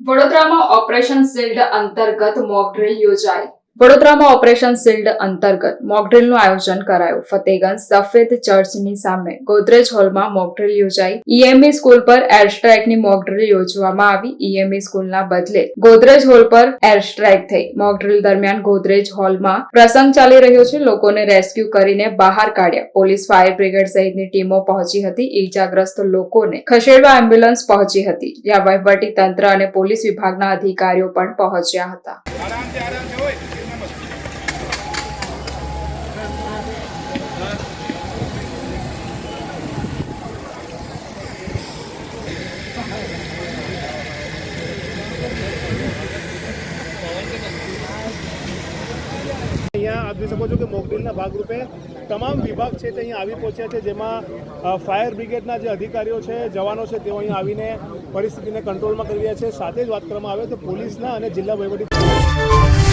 વડોદરામાં operation shield અંતર્ગત mock યોજાઈ. વડોદરામાં ઓપરેશન શિલ્ડ અંતર્ગત મોકડ્રીલનું આયોજન કરાયું. ફતેગંજ સફેદ ચર્ચની સામે ગોદરેજ હોલમાં મોકડ્રીલ યોજાઈ. ઈએમઈ સ્કૂલ પર એર સ્ટ્રાઇકની મોકડ્રીલ યોજવામાં આવી. ઈએમઈ સ્કૂલના બદલે ગોદરેજ હોલ પર એર સ્ટ્રાઇક થઈ મોકડ્રીલ દરમિયાન ગોદરેજ હોલમાં પ્રસંગ ચાલી રહ્યો છે. લોકોને રેસ્ક્યુ કરીને બહાર કાઢ્યા. પોલીસ, ફાયર બ્રિગેડ સહિતની ટીમો પહોંચી હતી. ઈજાગ્રસ્ત લોકોને ખસેડવા એમ્બ્યુલન્સ પહોંચી હતી. જ્યાં વહીવટી તંત્ર અને પોલીસ વિભાગના અધિકારીઓ પણ પહોંચ્યા હતા. અહીંયા આપ જોઈ શકો છો કે મોકડ્રીલના ભાગરૂપે તમામ વિભાગ છે તે અહીંયા આવી પહોંચ્યા છે, જેમાં ફાયર બ્રિગેડના જે અધિકારીઓ છે, જવાનો છે, તેઓ અહીંયા આવીને પરિસ્થિતિને કંટ્રોલમાં કરી રહ્યા છે. સાથે જ વાત કરવામાં આવે તો પોલીસના અને જિલ્લા વહીવટી